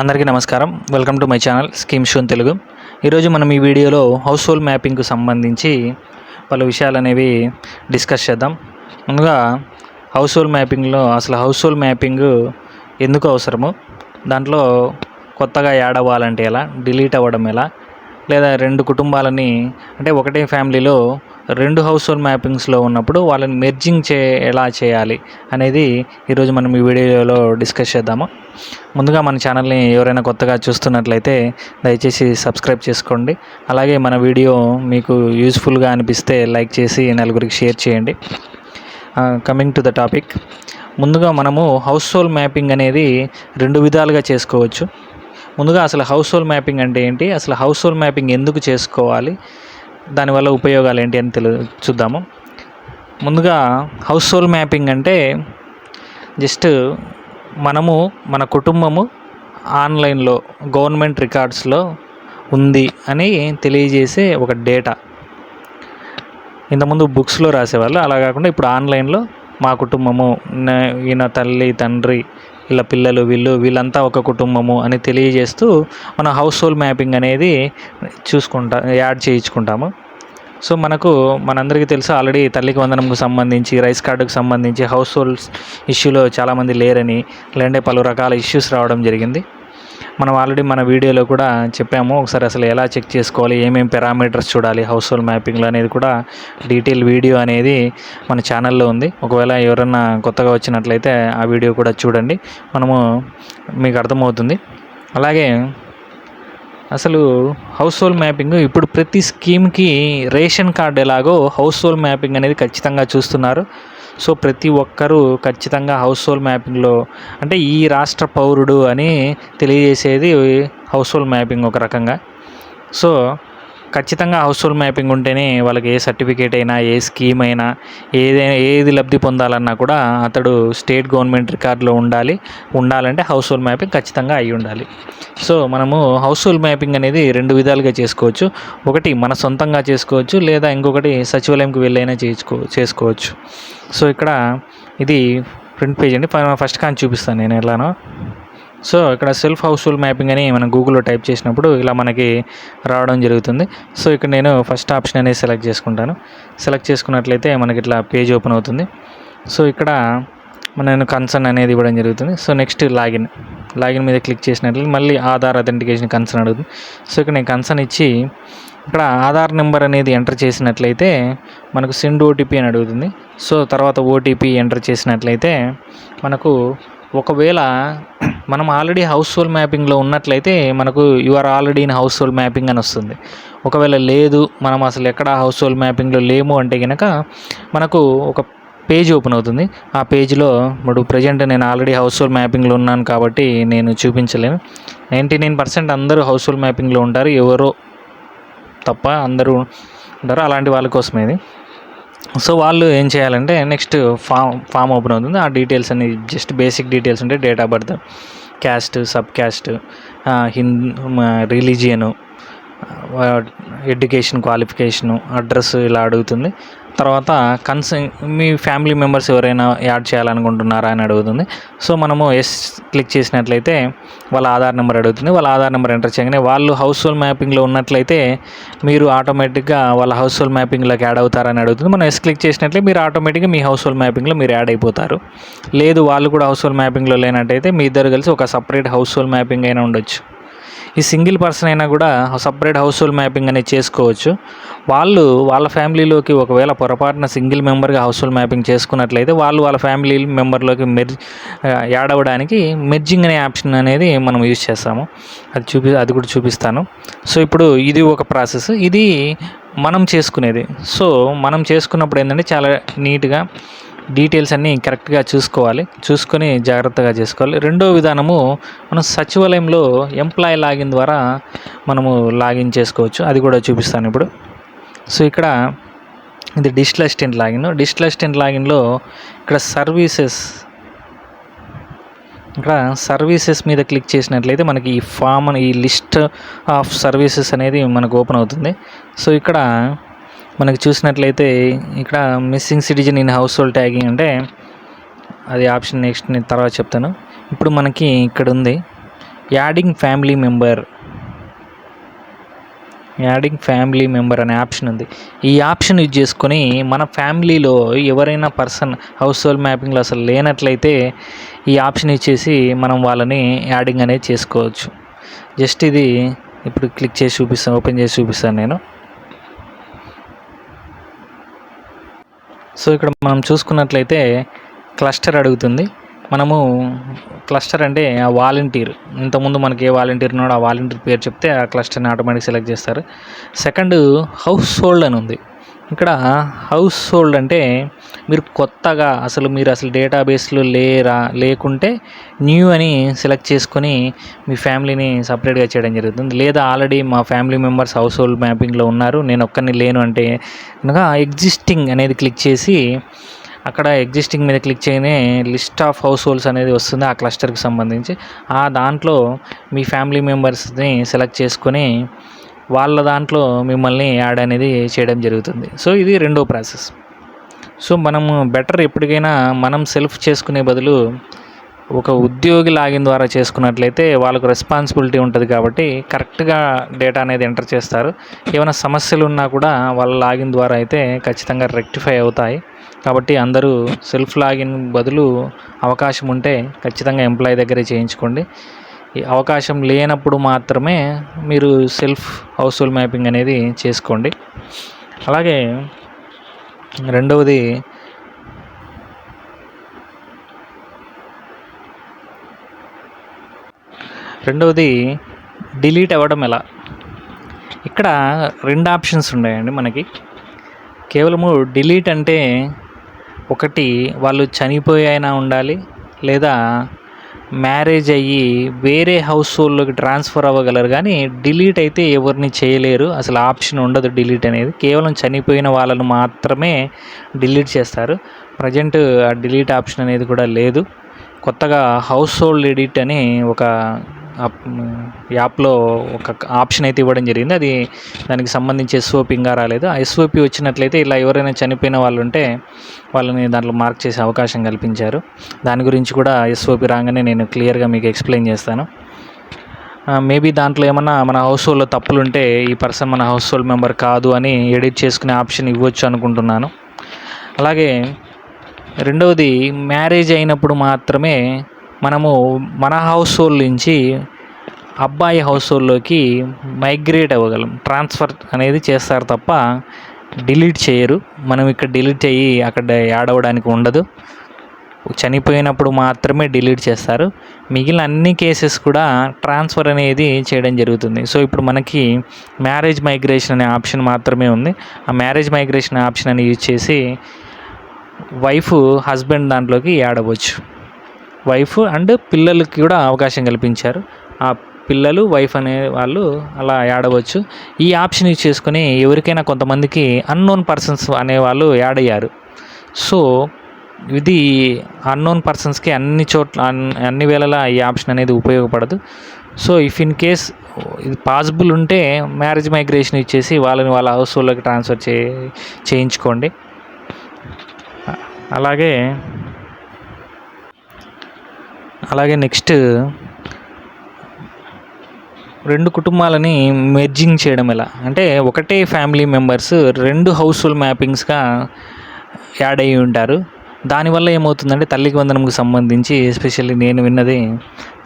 అందరికీ నమస్కారం. Welcome to my channel scheme shown Telugu ఈరోజు మనం ఈ వీడియోలో హౌస్ హోల్డ్ మ్యాపింగ్కు సంబంధించి పలు విషయాలు అనేవి డిస్కస్ చేద్దాం. ముందుగా హౌస్ హోల్డ్ మ్యాపింగ్లో అసలు హౌస్ హోల్డ్ మ్యాపింగ్ ఎందుకు అవసరము? దాంట్లో కొత్తగా యాడ్ అవ్వాలంటే ఎలా? డిలీట్ అవ్వడం ఎలా? లేదా రెండు కుటుంబాలని అంటే ఒకటే ఫ్యామిలీలో రెండు హౌస్ హోల్డ్ మ్యాపింగ్స్లో ఉన్నప్పుడు వాళ్ళని మెర్జింగ్ చే ఎలా చేయాలి అనేది ఈరోజు మనం ఈ వీడియోలో డిస్కస్ చేద్దాము. ముందుగా మన ఛానల్ని ఎవరైనా కొత్తగా చూస్తున్నట్లయితే దయచేసి సబ్స్క్రైబ్ చేసుకోండి. అలాగే మన వీడియో మీకు యూస్ఫుల్గా అనిపిస్తే లైక్ చేసి నలుగురికి షేర్ చేయండి. కమింగ్ టు ద టాపిక్ ముందుగా మనము హౌస్ హోల్ మ్యాపింగ్ అనేది రెండు విధాలుగా చేసుకోవచ్చు. ముందుగా అసలు హౌస్ హోల్ మ్యాపింగ్ అంటే ఏంటి? అసలు హౌస్ హోల్ మ్యాపింగ్ ఎందుకు చేసుకోవాలి? దానివల్ల ఉపయోగాలు ఏంటి అని తెలు చూద్దాము. ముందుగా హౌస్ హోల్డ్ మ్యాపింగ్ అంటే జస్ట్ మనము మన కుటుంబము ఆన్లైన్లో గవర్నమెంట్ రికార్డ్స్లో ఉంది అని తెలియజేసే ఒక డేటా. ఇంతకుముందు బుక్స్లో రాసేవాళ్ళు. అలా కాకుండా ఇప్పుడు ఆన్లైన్లో మా కుటుంబము ఈయన తల్లి తండ్రి ఇలా పిల్లలు వీళ్ళు వీళ్ళంతా ఒక కుటుంబము అని తెలియజేస్తూ మన హౌస్ హోల్డ్ మ్యాపింగ్ అనేది చూసుకుంటా యాడ్ చేయించుకుంటాము. సో మనకు మనందరికీ తెలుసు ఆల్రెడీ తల్లికి వందనంకు సంబంధించి రైస్ కార్డుకు సంబంధించి హౌస్ హోల్డ్స్ ఇష్యూలో చాలామంది లేరని లేదంటే పలు రకాల ఇష్యూస్ రావడం జరిగింది. మనం ఆల్రెడీ మన వీడియోలో కూడా చెప్పాము. ఒకసారి అసలు ఎలా చెక్ చేసుకోవాలి ఏమేమి పారామీటర్స్ చూడాలి హౌస్ హోల్డ్ మ్యాపింగ్లో అనేది కూడా డీటెయిల్ వీడియో అనేది మన ఛానల్లో ఉంది. ఒకవేళ ఎవరన్నా కొత్తగా వచ్చినట్లయితే ఆ వీడియో కూడా చూడండి. మనము మీకు అర్థమవుతుంది. అలాగే అసలు హౌస్ హోల్డ్ మ్యాపింగ్ ఇప్పుడు ప్రతి స్కీమ్కి రేషన్ కార్డు ఎలాగో హౌస్ హోల్డ్ మ్యాపింగ్ అనేది ఖచ్చితంగా చూస్తున్నారు. సో ప్రతి ఒక్కరూ ఖచ్చితంగా హౌస్ హోల్డ్ మ్యాపింగ్లో అంటే ఈ రాష్ట్ర పౌరుడు అని తెలియజేసేది హౌస్ హోల్డ్ మ్యాపింగ్ ఒక రకంగా. సో ఖచ్చితంగా హౌస్ మ్యాపింగ్ ఉంటేనే వాళ్ళకి ఏ సర్టిఫికేట్ అయినా ఏ స్కీమ్ అయినా ఏదైనా ఏది లబ్ధి పొందాలన్నా కూడా అతడు స్టేట్ గవర్నమెంట్ రికార్డులో ఉండాలి. ఉండాలంటే హౌస్ మ్యాపింగ్ ఖచ్చితంగా అయి ఉండాలి. సో మనము హౌస్ఫుల్ మ్యాపింగ్ అనేది రెండు విధాలుగా చేసుకోవచ్చు. ఒకటి మన సొంతంగా చేసుకోవచ్చు లేదా ఇంకొకటి సచివాలయంకి వెళ్ళైనా చేసుకో చేసుకోవచ్చు. సో ఇక్కడ ఇది ప్రింట్ పేజ్ అండి. ఫస్ట్ కానీ చూపిస్తాను నేను ఎలానో. సో ఇక్కడ సెల్ఫ్ హౌస్ హోల్డ్ మ్యాపింగ్ అని మనం గూగుల్లో టైప్ చేసినప్పుడు ఇలా మనకి రావడం జరుగుతుంది. సో ఇక్కడ నేను ఫస్ట్ ఆప్షన్ అనేది సెలెక్ట్ చేసుకుంటాను. సెలెక్ట్ చేసుకున్నట్లయితే మనకి ఇట్లా పేజ్ ఓపెన్ అవుతుంది. సో ఇక్కడ మన నేను కన్సర్న్ అనేది ఇవ్వడం జరుగుతుంది. So next login. లాగిన్ మీద క్లిక్ చేసినట్లయితే మళ్ళీ ఆధార్ అథెంటికేషన్ కన్సర్న్ అడుగుతుంది. సో ఇక్కడ నేను కన్సర్న్ ఇచ్చి ఇక్కడ ఆధార్ నెంబర్ అనేది ఎంటర్ చేసినట్లయితే మనకు సెండ్ ఓటీపీ అని అడుగుతుంది. సో తర్వాత ఓటీపీ ఎంటర్ చేసినట్లయితే మనకు ఒకవేళ మనం ఆల్రెడీ హౌస్ హోల్ మ్యాపింగ్లో ఉన్నట్లయితే మనకు you are already in house hold mapping అని వస్తుంది. ఒకవేళ లేదు మనం అసలు ఎక్కడ హౌస్ హోల్ మ్యాపింగ్లో లేము అంటే కనుక మనకు ఒక పేజ్ ఓపెన్ అవుతుంది. ఆ పేజ్లో ఇప్పుడు ప్రజెంట్ నేను ఆల్రెడీ హౌస్ హోల్ మ్యాపింగ్లో ఉన్నాను కాబట్టి నేను చూపించలేను. నైంటీ నైన్ పర్సెంట్ అందరూ హౌస్ హోల్ మ్యాపింగ్లో ఉంటారు. ఎవరో తప్ప అందరూ ఉంటారు అలాంటి వాళ్ళ కోసమేది సో వాళ్ళు ఏం చేయాలంటే నెక్స్ట్ ఫామ్ ఫామ్ ఓపెన్ అవుతుంది. ఆ డీటెయిల్స్ అన్ని జస్ట్ బేసిక్ డీటెయిల్స్ ఉంటాయి date of birth caste sub caste Hindu religion education qualification address ఇలా అడుగుతుంది. తర్వాత కన్సర్న్ మీ ఫ్యామిలీ మెంబర్స్ ఎవరైనా యాడ్ చేయాలనుకుంటున్నారా అని అడుగుతుంది. సో మనము ఎస్ క్లిక్ చేసినట్లయితే వాళ్ళ ఆధార్ నెంబర్ అడుగుతుంది. వాళ్ళ ఆధార్ నెంబర్ ఎంటర్ చేయగానే వాళ్ళు హౌస్ హోల్డ్ మ్యాపింగ్లో ఉన్నట్లయితే మీరు ఆటోమేటిక్గా వాళ్ళ హౌస్ హోల్డ్ మ్యాపింగ్లోకి యాడ్ అవుతారని అడుగుతుంది. మనం ఎస్ క్లిక్ చేసినట్లయితే మీరు ఆటోమేటిక్గా మీ హౌస్ హోల్డ్ మ్యాపింగ్లో మీరు యాడ్ అయిపోతారు. లేదు వాళ్ళు కూడా హౌస్ హోల్డ్ మ్యాపింగ్లో లేనట్టయితే మీ ఇద్దరు కలిసి ఒక సపరేట్ హౌస్ హోల్డ్ మ్యాపింగ్ అయినా ఉండొచ్చు. ఈ సింగిల్ పర్సన్ అయినా కూడా సపరేట్ హౌస్ హోల్డ్ మ్యాపింగ్ అనేది చేసుకోవచ్చు. వాళ్ళు వాళ్ళ ఫ్యామిలీలోకి ఒకవేళ పొరపాటున సింగిల్ మెంబర్గా హౌస్ హోల్డ్ మ్యాపింగ్ చేసుకున్నట్లయితే వాళ్ళు వాళ్ళ ఫ్యామిలీ మెంబర్లోకి మెర్జ్ యాడ్ అవ్వడానికి మెర్జింగ్ అనే ఆప్షన్ అనేది మనం యూజ్ చేస్తాము. అది చూపి అది కూడా చూపిస్తాను. సో ఇప్పుడు ఇది ఒక ప్రాసెస్. ఇది మనం చేసుకునేది. సో మనం చేసుకున్నప్పుడు ఏంటంటే చాలా నీట్గా డీటెయిల్స్ అన్నీ కరెక్ట్గా చూసుకోవాలి. చూసుకొని జాగ్రత్తగా చేసుకోవాలి. రెండో విధానము మనం సచివాలయంలో ఎంప్లాయ్ లాగిన్ ద్వారా మనము లాగిన్ చేసుకోవచ్చు. అది కూడా చూపిస్తాను ఇప్పుడు. సో ఇక్కడ ఇది digital assistant login. Digital assistant లాగిన్లో ఇక్కడ సర్వీసెస్ ఇక్కడ సర్వీసెస్ మీద క్లిక్ చేసినట్లయితే మనకి ఈ ఫామ్ ఈ లిస్ట్ ఆఫ్ సర్వీసెస్ అనేది మనకు ఓపెన్ అవుతుంది. సో ఇక్కడ మనకి చూసినట్లయితే ఇక్కడ missing citizen in house hold tagging అంటే అది ఆప్షన్ నెక్స్ట్ నేను తర్వాత చెప్తాను. ఇప్పుడు మనకి ఇక్కడ ఉంది adding family member adding family member అనే ఆప్షన్ ఉంది. ఈ ఆప్షన్ యూజ్ చేసుకొని మన ఫ్యామిలీలో ఎవరైనా పర్సన్ హౌస్ హోల్డ్ మ్యాపింగ్లో అసలు లేనట్లయితే ఈ ఆప్షన్ ఇచ్చేసి మనం వాళ్ళని యాడింగ్ అనేది చేసుకోవచ్చు. జస్ట్ ఇది ఇప్పుడు క్లిక్ చేసి చూపిస్తాను ఓపెన్ చేసి చూపిస్తాను నేను. సో ఇక్కడ మనం చూసుకున్నట్లయితే క్లస్టర్ అడుగుతుంది. మనము క్లస్టర్ అంటే ఆ వాలంటీర్. ఇంతకుముందు మనకి ఏ వాలంటీర్ ఉన్నాడో ఆ వాలంటీర్ పేరు చెప్తే ఆ క్లస్టర్ని ఆటోమేటిక్ సెలెక్ట్ చేస్తారు. సెకండ్ హౌస్ హోల్డ్ అని ఉంది. ఇక్కడ హౌస్ హోల్డ్ అంటే మీరు కొత్తగా అసలు మీరు అసలు డేటాబేస్లో లేరా లేకుంటే న్యూ అని సెలెక్ట్ చేసుకొని మీ ఫ్యామిలీని సపరేట్గా చేయడం జరుగుతుంది. లేదా ఆల్రెడీ మా ఫ్యామిలీ మెంబర్స్ హౌస్ హోల్డ్ మ్యాపింగ్లో ఉన్నారు నేను ఒక్కరిని లేను అంటే కనుక ఎగ్జిస్టింగ్ అనేది క్లిక్ చేసి అక్కడ ఎగ్జిస్టింగ్ మీద క్లిక్ చేయనే లిస్ట్ ఆఫ్ హౌస్ హోల్డ్స్ అనేది వస్తుంది ఆ క్లస్టర్కి సంబంధించి. ఆ దాంట్లో మీ ఫ్యామిలీ మెంబర్స్ని సెలెక్ట్ చేసుకొని వాళ్ళ దాంట్లో మిమ్మల్ని యాడ్ అనేది చేయడం జరుగుతుంది. సో ఇది రెండో ప్రాసెస్. సో మనము బెటర్ ఎప్పటికైనా మనం సెల్ఫ్ చేసుకునే బదులు ఒక ఉద్యోగి లాగిన్ ద్వారా చేసుకున్నట్లయితే వాళ్ళకు రెస్పాన్సిబిలిటీ ఉంటుంది కాబట్టి కరెక్ట్గా డేటా అనేది ఎంటర్ చేస్తారు. ఏమైనా సమస్యలు ఉన్నా కూడా వాళ్ళ లాగిన్ ద్వారా అయితే ఖచ్చితంగా రెక్టిఫై అవుతాయి. కాబట్టి అందరూ సెల్ఫ్ లాగిన్ బదులు అవకాశం ఉంటే ఖచ్చితంగా ఎంప్లాయీ దగ్గరే చేయించుకోండి. అవకాశం లేనప్పుడు మాత్రమే మీరు సెల్ఫ్ హౌస్ హోల్డ్ మ్యాపింగ్ అనేది చేసుకోండి. అలాగే రెండవది రెండవది డిలీట్ అవ్వడం ఎలా? ఇక్కడ రెండు ఆప్షన్స్ ఉన్నాయండి మనకి. కేవలము డిలీట్ అంటే ఒకటి వాళ్ళు చనిపోయి అయినా ఉండాలి లేదా మ్యారేజ్ అయ్యి వేరే హౌస్ హోల్డ్లోకి ట్రాన్స్ఫర్ అవ్వగలరు. కానీ డిలీట్ అయితే ఎవరిని చేయలేరు. అసలు ఆప్షన్ ఉండదు డిలీట్ అనేది. కేవలం చనిపోయిన వాళ్ళను మాత్రమే డిలీట్ చేస్తారు. ప్రజెంట్ ఆ డిలీట్ ఆప్షన్ అనేది కూడా లేదు. కొత్తగా హౌస్ హోల్డ్ ఎడిట్ అని ఒక యాప్లో ఒక ఆప్షన్ అయితే ఇవ్వడం జరిగింది. అది దానికి సంబంధించి ఎస్ఓపి ఇంకా రాలేదు. ఆ ఎస్ఓపి వచ్చినట్లయితే ఇలా ఎవరైనా చనిపోయిన వాళ్ళు ఉంటే వాళ్ళని దాంట్లో మార్క్ చేసే అవకాశం కల్పించారు. దాని గురించి కూడా ఎస్ఓపి రాగానే నేను క్లియర్గా మీకు ఎక్స్ప్లెయిన్ చేస్తాను. మేబీ దాంట్లో ఏమన్నా మన హౌస్ హోల్డ్లో తప్పులు ఉంటే ఈ పర్సన్ మన హౌస్ హోల్డ్ మెంబర్ కాదు అని ఎడిట్ చేసుకునే ఆప్షన్ ఇవ్వచ్చు అనుకుంటున్నాను. అలాగే రెండవది మ్యారేజ్ అయినప్పుడు మాత్రమే మనము మన హౌస్ హోల్డ్ నుంచి అబ్బాయి హౌస్ హోల్డ్లోకి మైగ్రేట్ అవ్వగలం. ట్రాన్స్ఫర్ అనేది చేస్తారు తప్ప డిలీట్ చేయరు. మనం ఇక్కడ డిలీట్ అయ్యి అక్కడ యాడ్ అవ్వడానికి ఉండదు. చనిపోయినప్పుడు మాత్రమే డిలీట్ చేస్తారు. మిగిలిన అన్ని కేసెస్ కూడా ట్రాన్స్ఫర్ అనేది చేయడం జరుగుతుంది. సో ఇప్పుడు మనకి మ్యారేజ్ మైగ్రేషన్ అనే ఆప్షన్ మాత్రమే ఉంది. ఆ మ్యారేజ్ మైగ్రేషన్ ఆప్షన్ అని యూజ్ చేసి వైఫ్ హస్బెండ్ దాంట్లోకి యాడ్ అవ్వచ్చు. వైఫ్ అండ్ పిల్లలకి కూడా అవకాశం కల్పించారు. ఆ పిల్లలు వైఫ్ అనే వాళ్ళు అలా యాడ్ అవ్వచ్చు ఈ ఆప్షన్ యూజ్ చేసుకొని ఎవరికైనా కొంతమందికి అన్నోన్ పర్సన్స్ అనే వాళ్ళు యాడ్ అయ్యారు. సో ఇది అన్నోన్ పర్సన్స్కి అన్ని చోట్ల అన్ని వేళలా ఈ ఆప్షన్ అనేది ఉపయోగపడదు. సో ఇఫ్ ఇన్ కేస్ ఇది పాసిబుల్ ఉంటే మ్యారేజ్ మైగ్రేషన్ ఇచ్చేసి వాళ్ళని వాళ్ళ హౌస్ హోల్డ్లోకి ట్రాన్స్ఫర్ చే చేయించుకోండి. అలాగే అలాగే నెక్స్ట్ రెండు కుటుంబాలని మెర్జింగ్ చేయడం ఎలా? అంటే ఒకటే ఫ్యామిలీ మెంబర్స్ రెండు హౌస్ హోల్డ్ మ్యాపింగ్స్గా యాడ్ అయ్యి ఉంటారు. దానివల్ల ఏమవుతుందంటే తల్లికి వందనంకి సంబంధించి ఎస్పెషల్లీ నేను విన్నది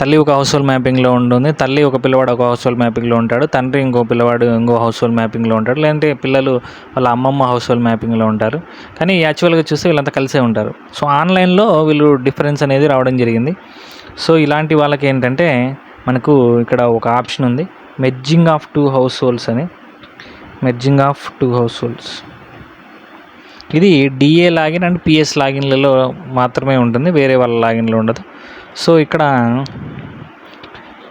తల్లి ఒక హౌస్ హోల్డ్ మ్యాపింగ్లో ఉంటుంది తల్లి ఒక పిల్లవాడు ఒక హౌస్ హోల్డ్ మ్యాపింగ్లో ఉంటాడు తండ్రి ఇంకో పిల్లవాడు ఇంకో హౌస్ హోల్డ్ మ్యాపింగ్లో ఉంటాడు లేదంటే పిల్లలు వాళ్ళ అమ్మమ్మ హౌస్ హోల్డ్ మ్యాపింగ్లో ఉంటారు. కానీ యాక్చువల్గా చూస్తే వీళ్ళంతా కలిసే ఉంటారు. సో ఆన్లైన్లో వీళ్ళు డిఫరెన్స్ అనేది రావడం జరిగింది. సో ఇలాంటి వాళ్ళకి ఏంటంటే మనకు ఇక్కడ ఒక ఆప్షన్ ఉంది merging of two households అని. Merging of two households ఇది డిఏ లాగిన్ అండ్ పిఎస్ లాగిన్లలో మాత్రమే ఉంటుంది వేరే వాళ్ళ లాగిన్లో ఉండదు. సో ఇక్కడ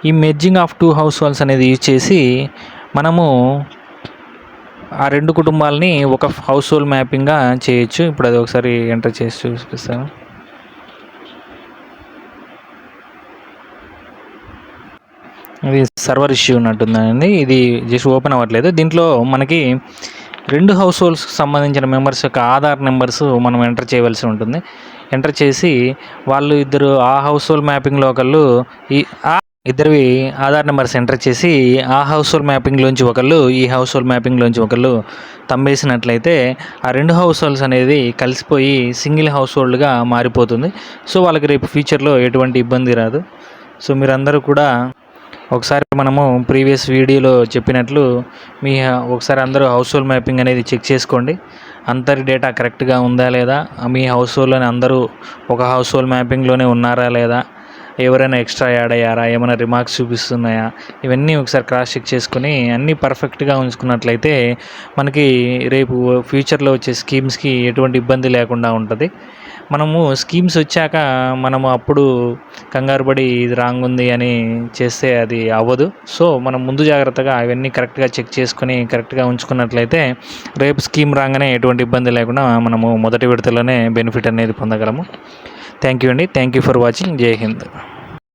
ఈ merging of two households అనేది యూజ్ చేసి మనము ఆ రెండు కుటుంబాలని ఒక హౌస్ హోల్డ్ మ్యాపింగ్గా చేయొచ్చు. ఇప్పుడు అది ఒకసారి ఎంటర్ చేసి చూపిస్తాను. ఇది సర్వర్ ఇష్యూ ఉన్నట్టుందండి. ఇది జస్ట్ ఓపెన్ అవ్వట్లేదు. దీంట్లో మనకి రెండు హౌస్ హోల్డ్స్కి సంబంధించిన మెంబర్స్ యొక్క ఆధార్ నెంబర్స్ మనం ఎంటర్ చేయవలసి ఉంటుంది. ఎంటర్ చేసి వాళ్ళు ఇద్దరు ఆ హౌస్ హోల్డ్ మ్యాపింగ్లో ఒకళ్ళు ఈ ఆ ఇద్దరివి ఆధార్ నెంబర్స్ ఎంటర్ చేసి ఆ హౌస్ హోల్డ్ మ్యాపింగ్లోంచి ఒకళ్ళు ఈ హౌస్ హోల్డ్ మ్యాపింగ్లోంచి ఒకళ్ళు తమ్మేసినట్లయితే ఆ రెండు హౌస్ హోల్డ్స్ అనేది కలిసిపోయి సింగిల్ హౌస్ హోల్డ్గా మారిపోతుంది. సో వాళ్ళకి రేపు ఫ్యూచర్లో ఎటువంటి ఇబ్బంది రాదు. సో మీరందరూ కూడా ఒకసారి మనము ప్రీవియస్ వీడియోలో చెప్పినట్లు మీ ఒకసారి అందరూ హౌస్ హోల్డ్ మ్యాపింగ్ అనేది చెక్ చేసుకోండి. అంతరి డేటా కరెక్ట్గా ఉందా లేదా? మీ హౌస్ హోల్డ్లోని అందరూ ఒక హౌస్ హోల్డ్ మ్యాపింగ్లోనే ఉన్నారా లేదా? ఎవరైనా ఎక్స్ట్రా యాడ్ అయ్యారా? ఏమైనా రిమార్క్స్ చూపిస్తున్నాయా? ఇవన్నీ ఒకసారి క్రాస్ చెక్ చేసుకుని అన్నీ పర్ఫెక్ట్గా ఉంచుకున్నట్లయితే మనకి రేపు ఫ్యూచర్లో వచ్చే స్కీమ్స్కి ఎటువంటి ఇబ్బంది లేకుండా ఉంటుంది. మనము స్కీమ్స్ వచ్చాక మనము అప్పుడు కంగారు పడి ఇది రాంగ్ ఉంది అని చేస్తే అది అవ్వదు. సో మనం ముందు జాగ్రత్తగా అవన్నీ కరెక్ట్గా చెక్ చేసుకుని కరెక్ట్గా ఉంచుకున్నట్లయితే రేపు స్కీమ్ రాగానే ఎటువంటి ఇబ్బంది లేకుండా మనము మొదటి విడతలోనే బెనిఫిట్ అనేది పొందగలము. థ్యాంక్ యూ అండి. Thank you for watching. జై హింద్.